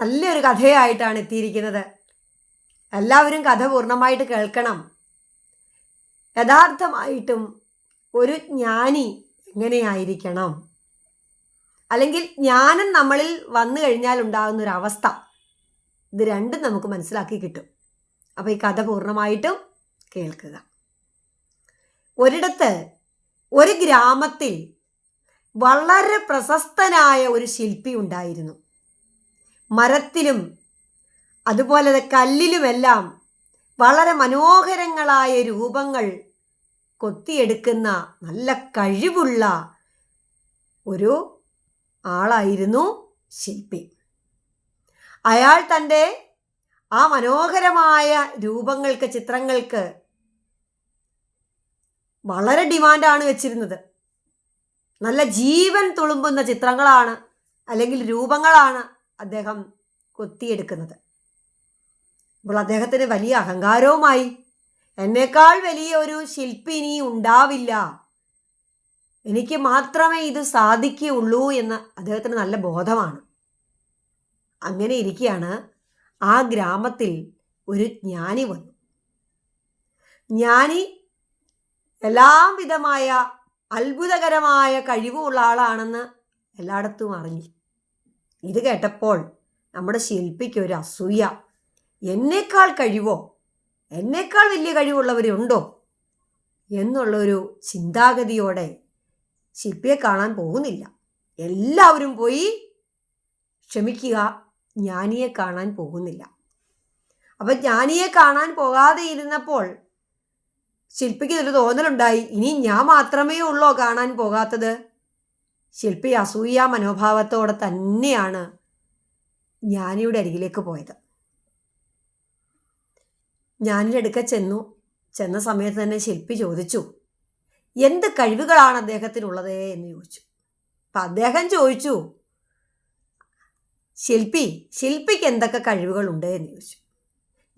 നല്ലൊരു കഥയായിട്ടാണ് എത്തിയിരിക്കുന്നത്. എല്ലാവരും കഥ പൂർണമായിട്ട് കേൾക്കണം. യഥാർത്ഥമായിട്ടും ഒരു ജ്ഞാനി എങ്ങനെയായിരിക്കണം? അല്ലെങ്കിൽ ജ്ഞാനം നമ്മളിൽ വന്നു കഴിഞ്ഞാൽ ഉണ്ടാകുന്ന ഒരു അവസ്ഥ ഇത് രണ്ടും നമുക്ക് മനസ്സിലാക്കി കിട്ടും. അപ്പോൾ ഈ കഥ പൂർണമായിട്ടും കേൾക്കുക. ഒരിടത്ത് ഒരു ഗ്രാമത്തിൽ വളരെ പ്രശസ്തനായ ഒരു ശില്പി ഉണ്ടായിരുന്നു. മരത്തിലും അതുപോലെ കല്ലിലുമെല്ലാം വളരെ മനോഹരങ്ങളായ രൂപങ്ങൾ കൊത്തിയെടുക്കുന്ന നല്ല കഴിവുള്ള ഒരു ആളായിരുന്നു ശില്പി. അയാൾ തന്റെ ആ മനോഹരമായ രൂപങ്ങൾക്ക് ചിത്രങ്ങൾക്ക് വളരെ ഡിമാൻഡാണ് വെച്ചിരുന്നത്. നല്ല ജീവൻ തുളുമ്പുന്ന ചിത്രങ്ങളാണ് അല്ലെങ്കിൽ രൂപങ്ങളാണ് അദ്ദേഹം കൊത്തിയെടുക്കുന്നത്. അപ്പോൾ അദ്ദേഹത്തിന് വലിയ അഹങ്കാരവുമായി. എന്നേക്കാൾ വലിയ ഒരു ശില്പി ഇനി ഉണ്ടാവില്ല. എനിക്ക് മാത്രമേ ഇത് സാധിക്കുകയുള്ളൂ എന്ന് അദ്ദേഹത്തിന് നല്ല ബോധമാണ്. അങ്ങനെ ഇരിക്കുകയാണ് ആ ഗ്രാമത്തിൽ ഒരു ജ്ഞാനി വന്നു. ജ്ഞാനി എല്ലാം വിധമായ അത്ഭുതകരമായ കഴിവുള്ള ആളാണെന്ന് എല്ലായിടത്തും അറിഞ്ഞു. ഇത് കേട്ടപ്പോൾ നമ്മുടെ ശില്പിക്ക് ഒരു അസൂയ. എന്നേക്കാൾ കഴിവോ? എന്നേക്കാൾ വലിയ കഴിവുള്ളവരുണ്ടോ എന്നുള്ളൊരു ചിന്താഗതിയോടെ ശില്പിയെ കാണാൻ പോകുന്നില്ല. എല്ലാവരും പോയി ക്ഷമിക്കുക ജ്ഞാനിയെ കാണാൻ പോകുന്നില്ല. അപ്പം ജ്ഞാനിയെ കാണാൻ പോകാതെ ഇരുന്നപ്പോൾ ശില്പിക്ക് ഒരു തോന്നലുണ്ടായി ഇനി ഞാൻ മാത്രമേ ഉള്ളോ കാണാൻ പോകാത്തത്? ശില്പി അസൂയ മനോഭാവത്തോടെ തന്നെയാണ് ജ്ഞാനിയുടെ അരികിലേക്ക് പോയത്. ജ്ഞാനിയുടെ അടുക്ക ചെന്നു. ചെന്ന സമയത്ത് തന്നെ ശില്പി ചോദിച്ചു എന്ത് കഴിവുകളാണ് അദ്ദേഹത്തിനുള്ളത്? എന്ന് ചോദിച്ചു. അപ്പം അദ്ദേഹം ചോദിച്ചു ശില്പി ശില്പിക്ക് എന്തൊക്കെ കഴിവുകളുണ്ട്? എന്ന് ചോദിച്ചു.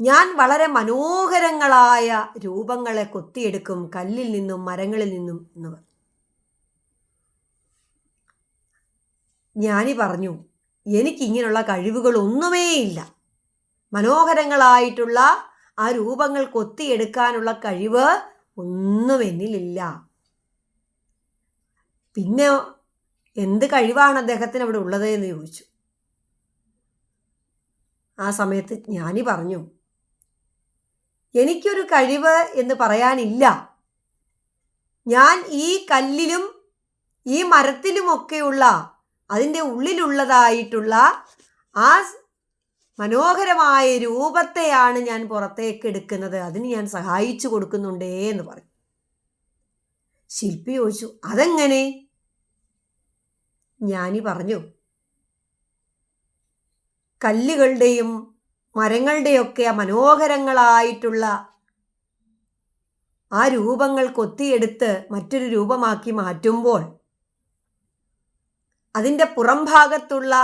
ഞാൻ വളരെ മനോഹരങ്ങളായ രൂപങ്ങളെ കൊത്തിയെടുക്കും കല്ലിൽ നിന്നും മരങ്ങളിൽ നിന്നും എന്ന് പറഞ്ഞു. ജ്ഞാനി പറഞ്ഞു എനിക്കിങ്ങനെയുള്ള കഴിവുകളൊന്നുമേയില്ല മനോഹരങ്ങളായിട്ടുള്ള ആ രൂപങ്ങൾ കൊത്തിയെടുക്കാനുള്ള കഴിവ് ഒന്നും എന്നിലില്ല. പിന്നെ എന്ത് കഴിവാണ് അദ്ദേഹത്തിന് അവിടെ ഉള്ളത് എന്ന് ചോദിച്ചു. ആ സമയത്ത് ജ്ഞാനി പറഞ്ഞു എനിക്കൊരു കഴിവ് എന്ന് പറയാനില്ല. ഞാൻ ഈ കല്ലിലും ഈ മരത്തിലുമൊക്കെയുള്ള അതിന്റെ ഉള്ളിലുള്ളതായിട്ടുള്ള ആ മനോഹരമായ രൂപത്തെയാണ് ഞാൻ പുറത്തേക്ക് എടുക്കുന്നത് അതിന് ഞാൻ സഹായിച്ചു കൊടുക്കുന്നുണ്ടേ എന്ന് പറഞ്ഞു. ശില്പി ചോദിച്ചു അതെങ്ങനെ? ഞാനി പറഞ്ഞു കല്ലുകളുടെയും മരങ്ങളുടെയൊക്കെ ആ മനോഹരങ്ങളായിട്ടുള്ള ആ രൂപങ്ങൾ കൊത്തിയെടുത്ത് മറ്റൊരു രൂപമാക്കി മാറ്റുമ്പോൾ അതിന്റെ പുറം ഭാഗത്തുള്ള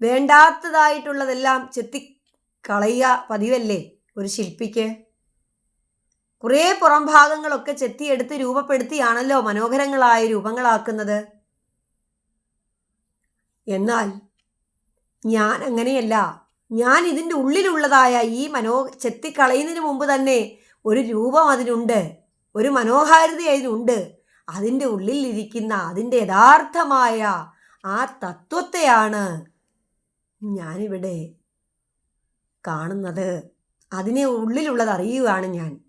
വേണ്ടാത്തതായിട്ടുള്ളതെല്ലാം ചെത്തി കളയുക പതിവല്ലേ ഒരു ശില്പിക്ക്? കുറേ പുറം ഭാഗങ്ങളൊക്കെ ചെത്തിയെടുത്ത് രൂപപ്പെടുത്തിയാണല്ലോ മനോഹരങ്ങളായ രൂപങ്ങളാക്കുന്നത്. എന്നാൽ ഞാൻ അങ്ങനെയല്ല. ഞാൻ ഇതിന്റെ ഉള്ളിലുള്ളതായ ഈ മനോ ചെത്തിക്കളയുന്നതിന് മുമ്പ് തന്നെ ഒരു രൂപം അതിനുണ്ട്. ഒരു മനോഹാരിത അതിനുണ്ട്. അതിന്റെ ഉള്ളിലിരിക്കുന്ന അതിന്റെ യഥാർത്ഥമായ ആ തത്വത്തെയാണ് ഞാനിവിടെ കാണുന്നത്. അതിനെ ഉള്ളിലുള്ളത് അറിയുകയാണ് ഞാൻ.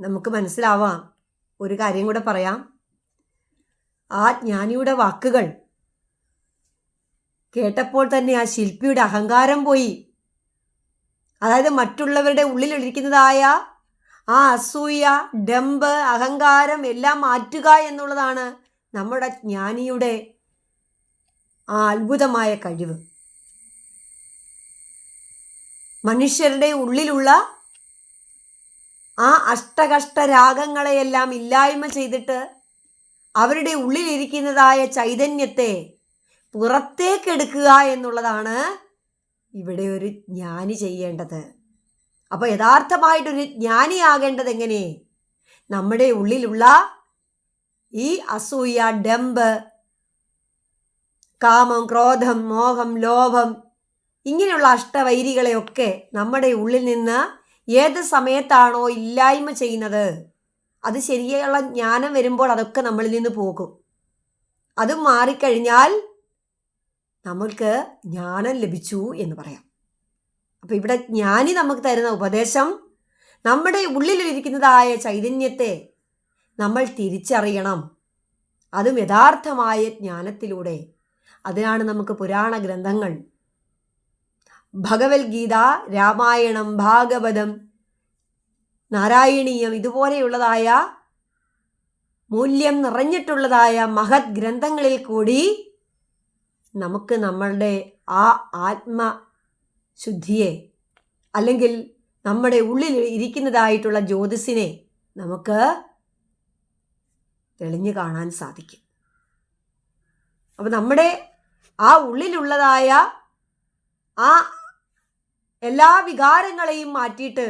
നമുക്ക് മനസ്സിലാവാം. ഒരു കാര്യം കൂടെ പറയാം. ആ ജ്ഞാനിയുടെ വാക്കുകൾ കേട്ടപ്പോൾ തന്നെ ആ ശില്പിയുടെ അഹങ്കാരം പോയി. അതായത് മറ്റുള്ളവരുടെ ഉള്ളിലിരിക്കുന്നതായ ആ അസൂയ ഡംബ് അഹങ്കാരം എല്ലാം മാറ്റുക എന്നുള്ളതാണ് നമ്മുടെ ജ്ഞാനിയുടെ ആ അത്ഭുതമായ കഴിവ്. മനുഷ്യരുടെ ഉള്ളിലുള്ള ആ അഷ്ടകഷ്ട രാഗങ്ങളെയെല്ലാം ഇല്ലായ്മ ചെയ്തിട്ട് അവരുടെ ഉള്ളിലിരിക്കുന്നതായ ചൈതന്യത്തെ പുറത്തേക്കെടുക്കുക എന്നുള്ളതാണ് ഇവിടെ ഒരു ജ്ഞാനി ചെയ്യേണ്ടത്. അപ്പോൾ യഥാർത്ഥമായിട്ടൊരു ജ്ഞാനിയാകേണ്ടത് എങ്ങനെ? നമ്മുടെ ഉള്ളിലുള്ള ഈ അസൂയ ഡംബ് കാമം ക്രോധം മോഹം ലോഭം ഇങ്ങനെയുള്ള അഷ്ടവൈരികളെയൊക്കെ നമ്മുടെ ഉള്ളിൽ നിന്ന് ഏത് സമയത്താണോ ഇല്ലായ്മ ചെയ്യുന്നത് അത് ശരിയുള്ള ജ്ഞാനം വരുമ്പോൾ അതൊക്കെ നമ്മളിൽ നിന്ന് പോകും. അത് മാറിക്കഴിഞ്ഞാൽ നമ്മൾക്ക് ജ്ഞാനം ലഭിച്ചു എന്ന് പറയാം. അപ്പം ഇവിടെ ജ്ഞാനി നമുക്ക് തരുന്ന ഉപദേശം നമ്മുടെ ഉള്ളിലിരിക്കുന്നതായ ചൈതന്യത്തെ നമ്മൾ തിരിച്ചറിയണം. അതും യഥാർത്ഥമായ ജ്ഞാനത്തിലൂടെ. അതിനാണ് നമുക്ക് പുരാണ ഗ്രന്ഥങ്ങൾ. ഭഗവത്ഗീത രാമായണം ഭാഗവതം നാരായണീയം ഇതുപോലെയുള്ളതായ മൂല്യം നിറഞ്ഞിട്ടുള്ളതായ മഹത് ഗ്രന്ഥങ്ങളിൽ കൂടി നമുക്ക് നമ്മളുടെ ആ ആത്മശുദ്ധിയെ അല്ലെങ്കിൽ നമ്മുടെ ഉള്ളിൽ ഇരിക്കുന്നതായിട്ടുള്ള ജ്യോതിസിനെ നമുക്ക് തെളിഞ്ഞു കാണാൻ സാധിക്കും. അപ്പോൾ നമ്മുടെ ആ ഉള്ളിലുള്ളതായ ആ എല്ലാ വികാരങ്ങളെയും മാറ്റിയിട്ട്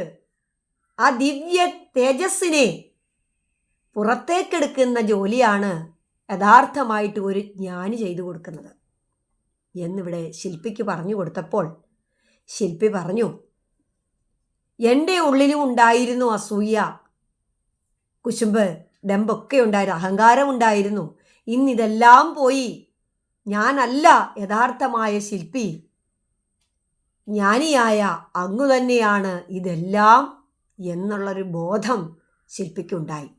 ആ ദിവ്യ തേജസ്സിനെ പുറത്തേക്കെടുക്കുന്ന ജോലിയാണ് യഥാർത്ഥമായിട്ട് ഒരു ജ്ഞാനി ചെയ്തു കൊടുക്കുന്നത്. എന്നിവിടെ ശില്പിക്ക് പറഞ്ഞു കൊടുത്തപ്പോൾ ശില്പി പറഞ്ഞു എന്റെ ഉള്ളിലും ഉണ്ടായിരുന്നു അസൂയ. കുശുമ്പ് ഡെമ്പൊക്കെ ഉണ്ടായിരുന്നു അഹങ്കാരം ഉണ്ടായിരുന്നു. ഇന്നിതെല്ലാം പോയി. ഞാനല്ല യഥാർത്ഥമായ ശില്പി. ജ്ഞാനിയായ അങ്ങു തന്നെയാണ് ഇതെല്ലാം എന്നുള്ളൊരു ബോധം ശില്പിക്കുണ്ടായി.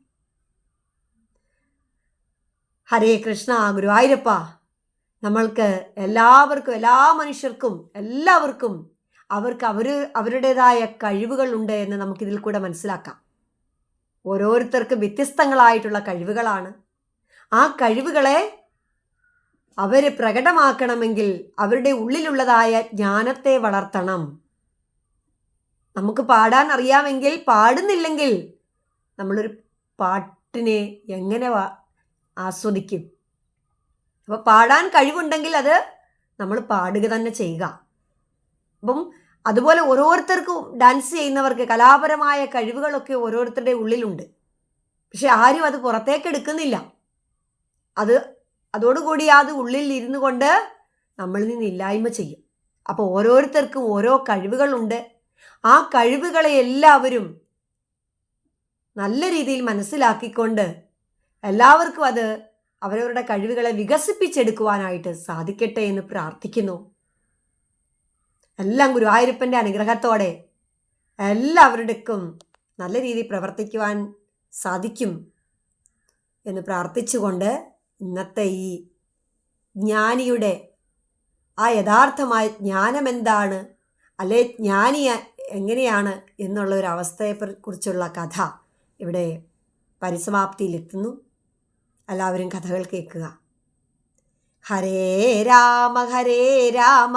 ഹരേ കൃഷ്ണ ഗുരുവായൂരപ്പ. നമ്മൾക്ക് എല്ലാവർക്കും എല്ലാ മനുഷ്യർക്കും എല്ലാവർക്കും അവർക്ക് അവർ അവരുടേതായ കഴിവുകളുണ്ട് എന്ന് നമുക്കിതിൽ കൂടെ മനസ്സിലാക്കാം. ഓരോരുത്തർക്കും വ്യത്യസ്തങ്ങളായിട്ടുള്ള കഴിവുകളാണ്. ആ കഴിവുകളെ അവർ പ്രകടമാക്കണമെങ്കിൽ അവരുടെ ഉള്ളിലുള്ളതായ ജ്ഞാനത്തെ വളർത്തണം. നമുക്ക് പാടാൻ അറിയാമെങ്കിൽ പാടുന്നില്ലെങ്കിൽ നമ്മളൊരു പാട്ടിനെ എങ്ങനെ ആസ്വദിക്കും? അപ്പോൾ പാടാൻ കഴിവുണ്ടെങ്കിൽ അത് നമ്മൾ പാടുക തന്നെ ചെയ്യുക. അപ്പം അതുപോലെ ഓരോരുത്തർക്കും ഡാൻസ് ചെയ്യുന്നവർക്ക് കലാപരമായ കഴിവുകളൊക്കെ ഓരോരുത്തരുടെ ഉള്ളിലുണ്ട്. പക്ഷെ ആരും അത് പുറത്തേക്ക് എടുക്കുന്നില്ല. അത് അതോടുകൂടി അത് ഉള്ളിൽ ഇരുന്നു കൊണ്ട് നമ്മളിൽ നിന്ന് ഇല്ലായ്മ ചെയ്യും. അപ്പോൾ ഓരോരുത്തർക്കും ഓരോ കഴിവുകളുണ്ട്. ആ കഴിവുകളെ എല്ലാവരും നല്ല രീതിയിൽ മനസ്സിലാക്കിക്കൊണ്ട് എല്ലാവർക്കും അത് അവരവരുടെ കഴിവുകളെ വികസിപ്പിച്ചെടുക്കുവാനായിട്ട് സാധിക്കട്ടെ എന്ന് പ്രാർത്ഥിക്കുന്നു. എല്ലാം ഗുരുവായൂരപ്പന്റെ അനുഗ്രഹത്തോടെ എല്ലാവരുടെക്കും നല്ല രീതിയിൽ പ്രവർത്തിക്കുവാൻ സാധിക്കും എന്ന് പ്രാർത്ഥിച്ചുകൊണ്ട് ഇന്നത്തെ ഈ ജ്ഞാനിയുടെ ആ യഥാർത്ഥമായ ജ്ഞാനം എന്താണ് അല്ലെ ജ്ഞാനി എങ്ങനെയാണ് എന്നുള്ള ഒരു അവസ്ഥയെ കുറിച്ചുള്ള കഥ ഇവിടെ പരിസമാപ്തിയിലെത്തുന്നു. എല്ലാവരും കഥകൾ കേൾക്കുക. ഹരേ രാമ ഹരേ രാമ.